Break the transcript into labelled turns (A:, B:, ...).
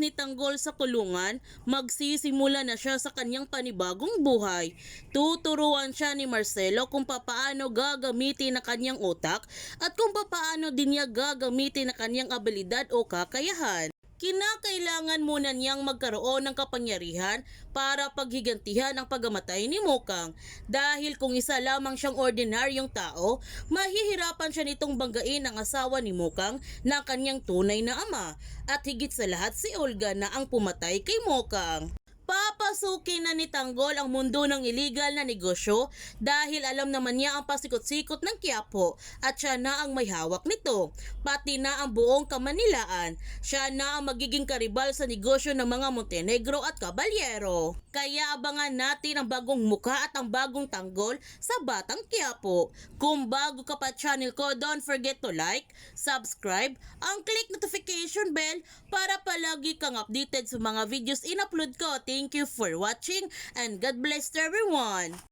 A: ni Tanggol sa kulungan, magsisimula na siya sa kanyang panibagong buhay. Tuturuan siya ni Marcelo kung papaano gagamitin ang kanyang utak at kung papaano din niya gagamitin ang kanyang abilidad o kakayahan. Kinakailangan muna niyang magkaroon ng kapangyarihan para paghigantihan ang pagamatay ni Mukang. Dahil kung isa lamang siyang ordinaryong tao, mahihirapan siya nitong banggain ang asawa ni Mukang na kanyang tunay na ama. At higit sa lahat si Olga na ang pumatay kay Mukang. Papasukin na ni Tanggol ang mundo ng illegal na negosyo dahil alam naman niya ang pasikot-sikot ng Quiapo at siya na ang may hawak nito, pati na ang buong Kamanilaan. Siya na ang magiging karibal sa negosyo ng mga Montenegro at Caballero. Kaya abangan natin ang bagong muka at ang bagong Tanggol sa Batang Quiapo. Kung bago ka pa channel ko, don't forget to like, subscribe, ang click notification bell para palagi kang updated sa mga videos in-upload ko. Thank you for watching and God bless everyone!